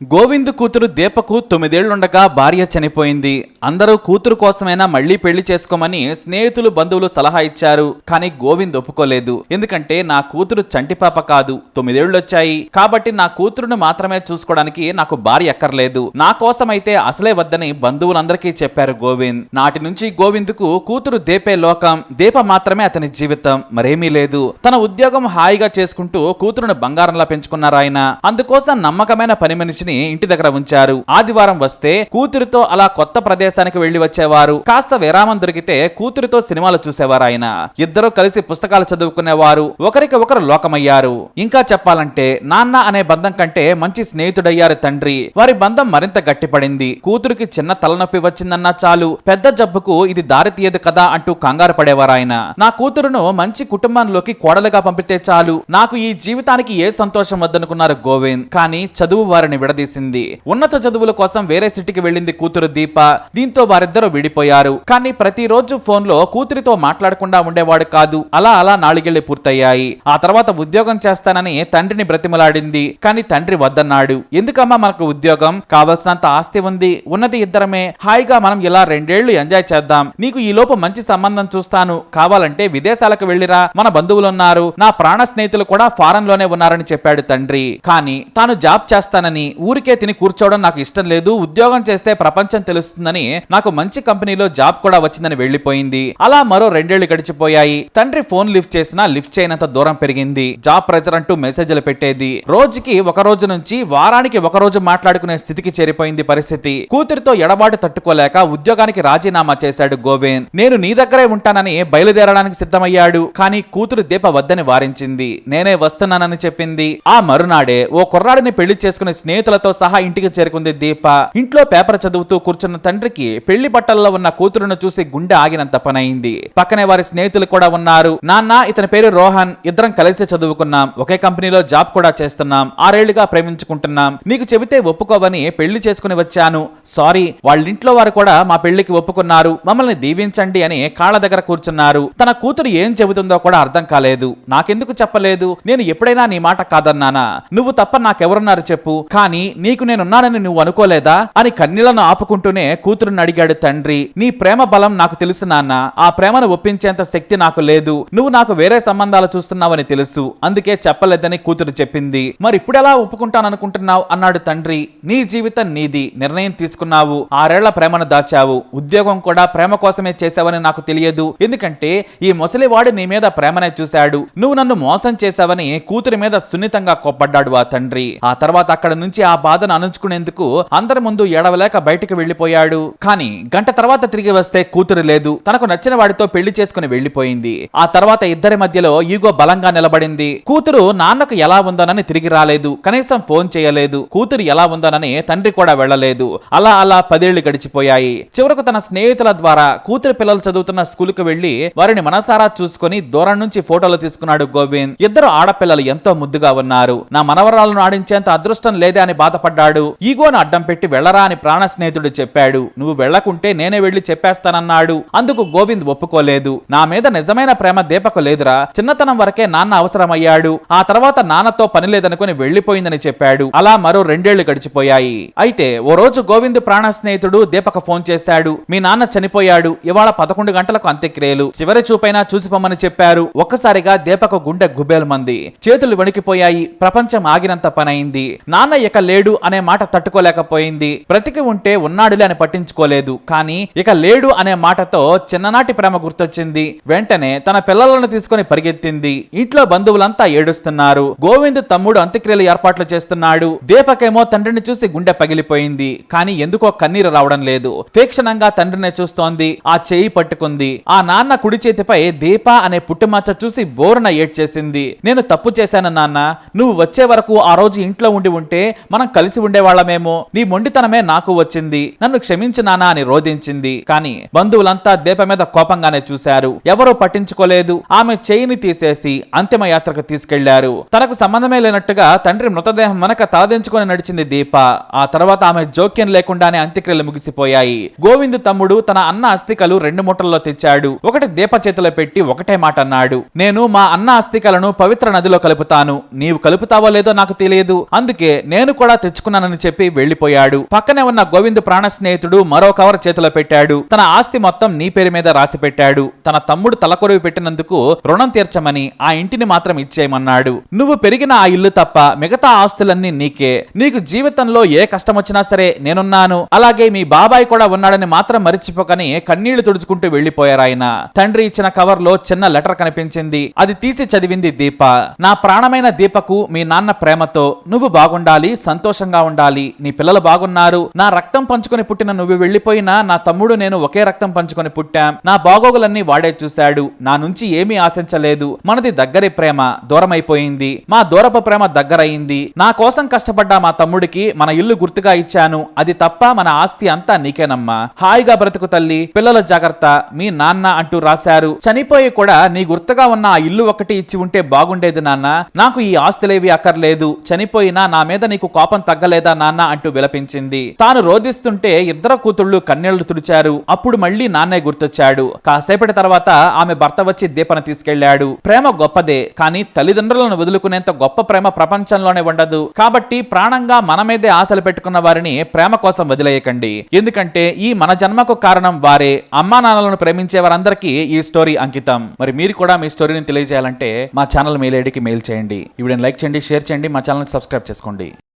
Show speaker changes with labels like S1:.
S1: గోవింద్ కూతురు దీపకు తొమ్మిదేళ్ళుండగా భార్య చనిపోయింది. అందరూ కూతురు కోసమైనా మళ్ళీ పెళ్ళి చేసుకోమని స్నేహితులు బంధువులు సలహా ఇచ్చారు. కానీ గోవింద్ ఒప్పుకోలేదు. ఎందుకంటే నా కూతురు చంటిపాప కాదు. తొమ్మిదేళ్ళొచ్చాయి కాబట్టి నా కూతురును మాత్రమే చూసుకోవడానికి నాకు భార్య ఎక్కర్లేదు నా కోసమైతే అసలే వద్దని బంధువులందరికీ చెప్పారు గోవింద్. నాటి నుంచి గోవింద్కు కూతురు దీపే లోకం. దీప మాత్రమే అతని జీవితం. మరేమీ లేదు. తన ఉద్యోగం హాయిగా చేసుకుంటూ కూతురును బంగారంలా పెంచుకున్నారాయన అందుకోసం నమ్మకమైన పని మనిషిని ఇంటి దగ్గర ఉంచారు. ఆదివారం వస్తే కూతురితో అలా కొత్త ప్రదేశానికి వెళ్ళి వచ్చేవారు. కాస్త విరామం దొరికితే కూతురితో సినిమాలు చూసేవారు ఆయన. ఇద్దరు కలిసి పుస్తకాలు చదువుకునేవారు. ఒకరికి ఒకరు లోకమయ్యారు. ఇంకా చెప్పాలంటే నాన్న అనే బంధం కంటే మంచి స్నేహితుడయ్యారు తండ్రి. వారి బంధం మరింత గట్టిపడింది. కూతురికి చిన్న తలనొప్పి వచ్చిందన్నా చాలు. పెద్ద జబ్బుకు ఇది దారి తీయదు కదా అంటూ కంగారు పడేవారు ఆయన. నా కూతురును మంచి కుటుంబంలోకి కోడలుగా పంపితే చాలు. నాకు ఈ జీవితానికి ఏ సంతోషం వద్దనుకున్నారు గోవింద్. కానీ చదువు వారిని విడదీసింది ఉన్నత చదువుల కోసం వేరే సిటీకి వెళ్ళింది కూతురు దీప. దీంతో వారిద్దరూ విడిపోయారు. కానీ ప్రతిరోజు ఫోన్లో కూతురితో మాట్లాడకుండా ఉండేవాడు కాదు. అలా అలా నాలుగేళ్ళు పూర్తయ్యాయి. ఆ తర్వాత ఉద్యోగం చేస్తానని తండ్రిని బ్రతిమలాడింది. కానీ తండ్రి వద్దన్నాడు. ఎందుకమ్మా మనకు ఉద్యోగం? కావలసినంత ఆస్తి ఉంది. ఉన్నది ఇద్దరమే. హాయిగా మనం ఇలా రెండేళ్ళు ఎంజాయ్ చేద్దాం. నీకు ఈ లోపు మంచి సంబంధం చూస్తాను. కావాలంటే విదేశాలకు వెళ్ళిరా. మన బంధువులున్నారు. నా ప్రాణ స్నేహితులు కూడా ఫారెన్లోనే ఉన్నారని చెప్పాడు తండ్రి. కానీ తాను జాబ్ చేస్తానని ఊరికే తిని కూర్చోవడం నాకు ఇష్టం లేదు. ఉద్యోగం చేస్తే ప్రపంచం తెలుస్తుందని నాకు మంచి కంపెనీలో జాబ్ కూడా వచ్చిందని వెళ్ళిపోయింది అలా మరో రెండేళ్ళు గడిచిపోయాయి. తండ్రి ఫోన్ లిఫ్ట్ చేసినా లిఫ్ట్ చేయనంత దూరం పెరిగింది. జాబ్ ప్రెజర్ అంటూ మెసేజ్లు పెట్టేది. రోజుకి ఒక రోజు నుంచి వారానికి ఒక రోజు మాట్లాడుకునే స్థితికి చేరిపోయింది పరిస్థితి. కూతురితో ఎడబాటు తట్టుకోలేక ఉద్యోగానికి రాజీనామా చేశాడు గోవింద్. నేను నీ దగ్గరే ఉంటానని బయలుదేరడానికి సిద్ధమయ్యాడు. కానీ కూతురు దీప వద్దని వారించింది. నేనే వస్తున్నానని చెప్పింది. ఆ మరునాడే ఓ కుర్రాడిని పెళ్ళి చేసుకునే స్నేహితుల స్నేహితులతో సహా ఇంటికి చేరుకుంది దీప. ఇంట్లో పేపర్ చదువుతూ కూర్చున్న తండ్రికి పెళ్ళి బట్టల్లో ఉన్న కూతురును చూసి గుండె ఆగినంత పనైంది పక్కనే వారి స్నేహితులు కూడా ఉన్నారు. నాన్న ఇతని పేరు రోహన్. ఇద్దరం కలిసి చదువుకున్నాం. ఒకే కంపెనీలో జాబ్ కూడా చేస్తున్నాం. ఆరేళ్ళుగా ప్రేమించుకుంటున్నాం. నీకు చెబితే ఒప్పుకోవని పెళ్ళి చేసుకుని వచ్చాను. సారీ వాళ్ళింట్లో వారు కూడా మా పెళ్ళికి ఒప్పుకున్నారు. మమ్మల్ని దీవించండి అని కాళ్ళ దగ్గర కూర్చున్నారు. తన కూతురు ఏం చెబుతుందో కూడా అర్థం కాలేదు. నాకెందుకు చెప్పలేదు? నేను ఎప్పుడైనా నీ మాట కాదన్నానా? నువ్వు తప్ప నాకెవరున్నారు చెప్పు. కానీ నీకు నేనున్నానని నువ్వు అనుకోలేదా? అని కన్నీళ్ళను ఆపుకుంటూనే కూతురుని అడిగాడు తండ్రి. నీ ప్రేమ బలం నాకు తెలుసు నాన్న. ఆ ప్రేమను ఒప్పించేంత శక్తి నాకు లేదు. నువ్వు నాకు వేరే సంబంధాలు చూస్తున్నావని తెలుసు. అందుకే చెప్పలేదని కూతురు చెప్పింది. మరి ఇప్పుడెలా ఒప్పుకుంటాననుకుంటున్నావు? అన్నాడు తండ్రి. నీ జీవితం నీది. నిర్ణయం తీసుకున్నావు. ఆరేళ్ళ ప్రేమను దాచావు. ఉద్యోగం కూడా ప్రేమ కోసమే చేశావని నాకు తెలియదు. ఎందుకంటే ఈ ముసలివాడు నీ మీద ప్రేమనే చూశాడు. నువ్వు నన్ను మోసం చేశావని కూతురి మీద సున్నితంగా కోప్పడ్డాడు ఆ తండ్రి. ఆ తర్వాత అక్కడ నుంచి ఆ బాధను అణుచుకునేందుకు అందరి ముందు ఏడవలేక బయటికి వెళ్ళిపోయాడు కానీ గంట తర్వాత తిరిగి వస్తే కూతురు లేదు. తనకు నచ్చిన వాడితో పెళ్ళి చేసుకుని వెళ్ళిపోయింది ఆ తర్వాత ఇద్దరి మధ్యలో ఈగో బలంగా నిలబడింది. కూతురు నాన్నకు ఎలా ఉందోనని తిరిగి రాలేదు. కనీసం ఫోన్ చేయలేదు. కూతురు ఎలా ఉందోనని తండ్రి కూడా వెళ్ళలేదు. అలా అలా పదేళ్ళు గడిచిపోయాయి. చివరకు తన స్నేహితుల ద్వారా కూతురు పిల్లలు చదువుతున్న స్కూల్కు వెళ్ళి వారిని మనసారా చూసుకొని దూరం నుంచి ఫోటోలు తీసుకున్నాడు గోవింద్. ఇద్దరు ఆడపిల్లలు ఎంతో ముద్దుగా ఉన్నారు. నా మనవరాలను ఆడించేంత అదృష్టం లేదే అని బాధపడ్డాడు. ఈగోను అడ్డం పెట్టి వెళ్ళరా అని ప్రాణ స్నేహితుడు చెప్పాడు నువ్వు వెళ్ళకుంటే నేనే వెళ్ళి చెప్పేస్తానన్నాడు. అందుకు గోవింద్ ఒప్పుకోలేదు. నా మీద నిజమైన ప్రేమ దీపకు లేదురా. చిన్నతనం వరకే నాన్న అవసరమయ్యాడు. ఆ తర్వాత నాన్నతో పని లేదనుకుని వెళ్ళిపోయిందని చెప్పాడు. అలా మరో రెండేళ్ళు గడిచిపోయాయి. అయితే ఓ రోజు గోవింద్ ప్రాణ స్నేహితుడు దీపకు ఫోన్ చేశాడు. మీ నాన్న చనిపోయాడు. ఇవాళ పదకొండు గంటలకు అంత్యక్రియలు. చివరి చూపైనా చూసిపోమని చెప్పారు. ఒక్కసారిగా దీపకు గుండె గుబేలమంది. చేతులు వణికిపోయాయి. ప్రపంచం ఆగినంత పనైంది నాన్న ఇక లేడు అనే మాట తట్టుకోలేకపోయింది. బ్రతికి ఉంటే ఉన్నాడులే అని పట్టించుకోలేదు. కానీ ఇక లేడు అనే మాటతో చిన్ననాటి ప్రేమ గుర్తొచ్చింది. వెంటనే తన పిల్లలను తీసుకుని పరిగెత్తింది. ఇంట్లో బంధువులంతా ఏడుస్తున్నారు. గోవింద్ తమ్ముడు అంత్యక్రియలు ఏర్పాట్లు చేస్తున్నాడు. దీపకేమో తండ్రిని చూసి గుండె పగిలిపోయింది. కానీ ఎందుకో కన్నీరు రావడం లేదు. తీక్షణంగా తండ్రిని చూస్తోంది. ఆ చేయి పట్టుకుంది. ఆ నాన్న కుడి చేతిపై దీప అనే పుట్టుమచ్చ చూసి బోరున ఏడ్చేసింది. నేను తప్పు చేశాను నాన్న. నువ్వు వచ్చే వరకు ఆ రోజు ఇంట్లో ఉండి ఉంటే మన కలిసి ఉండేవాళ్ళమేమో నీ మొండితనమే నాకు వచ్చింది. నన్ను క్షమించినానా అని రోధించింది. కానీ బంధువులంతా దీప మీద కోపంగానే చూశారు. ఎవరూ పట్టించుకోలేదు. ఆమె చేయిని తీసేసి అంతిమ యాత్రకు తీసుకెళ్ళారు. తనకు సంబంధమే లేనట్టుగా తండ్రి మృతదేహం వెనక తలదించుకుని నడిచింది దీప. ఆ తర్వాత ఆమె జోక్యం లేకుండానే అంత్యక్రియలు ముగిసిపోయాయి. గోవింద్ తమ్ముడు తన అన్న అస్థికలు రెండు మూటల్లో తెచ్చాడు. ఒకటి దీప చేతిలో పెట్టి ఒకటే మాట అన్నాడు. నేను మా అన్న అస్థికలను పవిత్ర నదిలో కలుపుతాను. నీవు కలుపుతావో లేదో నాకు తెలియదు. అందుకే నేను కూడా కూడా తెచ్చుకున్నానని చెప్పి వెళ్ళిపోయాడు పక్కనే ఉన్న గోవింద్ ప్రాణ స్నేహితుడు మరో కవర్ చేతిలో పెట్టాడు. తన ఆస్తి మొత్తం నీ పేరు మీద రాసి పెట్టాడు. తన తమ్ముడు తలకొరివి పెట్టినందుకు రుణం తీర్చమని ఆ ఇంటిని మాత్రం ఇచ్చేయమన్నాడు. నువ్వు పెరిగిన ఆ ఇల్లు తప్ప మిగతా ఆస్తులన్నీ నీకే. నీకు జీవితంలో ఏ కష్టం వచ్చినా సరే నేనున్నాను. అలాగే మీ బాబాయ్ కూడా ఉన్నాడని మాత్రం మరిచిపోకని కన్నీళ్ళు తుడుచుకుంటూ వెళ్ళిపోయారు ఆయన. తండ్రి ఇచ్చిన కవర్లో చిన్న లెటర్ కనిపించింది. అది తీసి చదివింది దీప. నా ప్రాణమైన దీపకు మీ నాన్న ప్రేమతో నువ్వు బాగుండాలి సంతోషంగా ఉండాలి. నీ పిల్లలు బాగున్నారు. నా రక్తం పంచుకొని పుట్టిన నువ్వు వెళ్ళిపోయినా నా తమ్ముడు నేను ఒకే రక్తం పంచుకొని పుట్టాం. నా బాగోగులన్నీ వాడే చూశాడు. నా నుంచి ఏమీ ఆశించలేదు. మనది దగ్గరి ప్రేమ. దూరమైపోయింది. మా దూరపు ప్రేమ దగ్గరయింది. నా కోసం కష్టపడ్డ మా తమ్ముడికి మన ఇల్లు గుర్తుగా ఇచ్చాను. అది తప్ప మన ఆస్తి అంతా నీకేనమ్మా. హాయిగా బ్రతుకు తల్లి. పిల్లల జాగ్రత్త. మీ నాన్న అంటూ రాశారు. చనిపోయి కూడా నీ గుర్తుగా ఉన్న ఆ ఇల్లు ఒకటి ఇచ్చి ఉంటే బాగుండేది నాన్న. నాకు ఈ ఆస్తులేవి అక్కర్లేదు. చనిపోయినా నా మీద నీకు కోపం తగ్గలేదా నాన్న అంటూ విలపించింది. తాను రోధిస్తుంటే ఇద్దరు కూతుళ్ళు కన్నీళ్ళు తుడిచారు. అప్పుడు మళ్ళీ నాన్నే గుర్తొచ్చాడు. కాసేపటి తర్వాత ఆమె భర్త వచ్చి దీపన తీసుకెళ్ళాడు. ప్రేమ గొప్పదే కానీ తల్లిదండ్రులను వదులుకునేంత గొప్ప ప్రేమ ప్రపంచంలోనే ఉండదు. కాబట్టి ప్రాణంగా మన మీదే ఆశలు పెట్టుకున్న వారిని ప్రేమ కోసం వదిలేయకండి. ఎందుకంటే ఈ మన జన్మకు కారణం వారే. అమ్మా నాన్నలను ప్రేమించే వారందరికీ ఈ స్టోరీ అంకితం. మరి మీరు కూడా మీ స్టోరీని తెలియజేయాలంటే మా ఛానల్ మెయిల్ ఐడికి మెయిల్ చేయండి. ఈ లైక్ చేయండి షేర్ చేయండి మా ఛానల్ సబ్స్క్రైబ్ చేసుకోండి.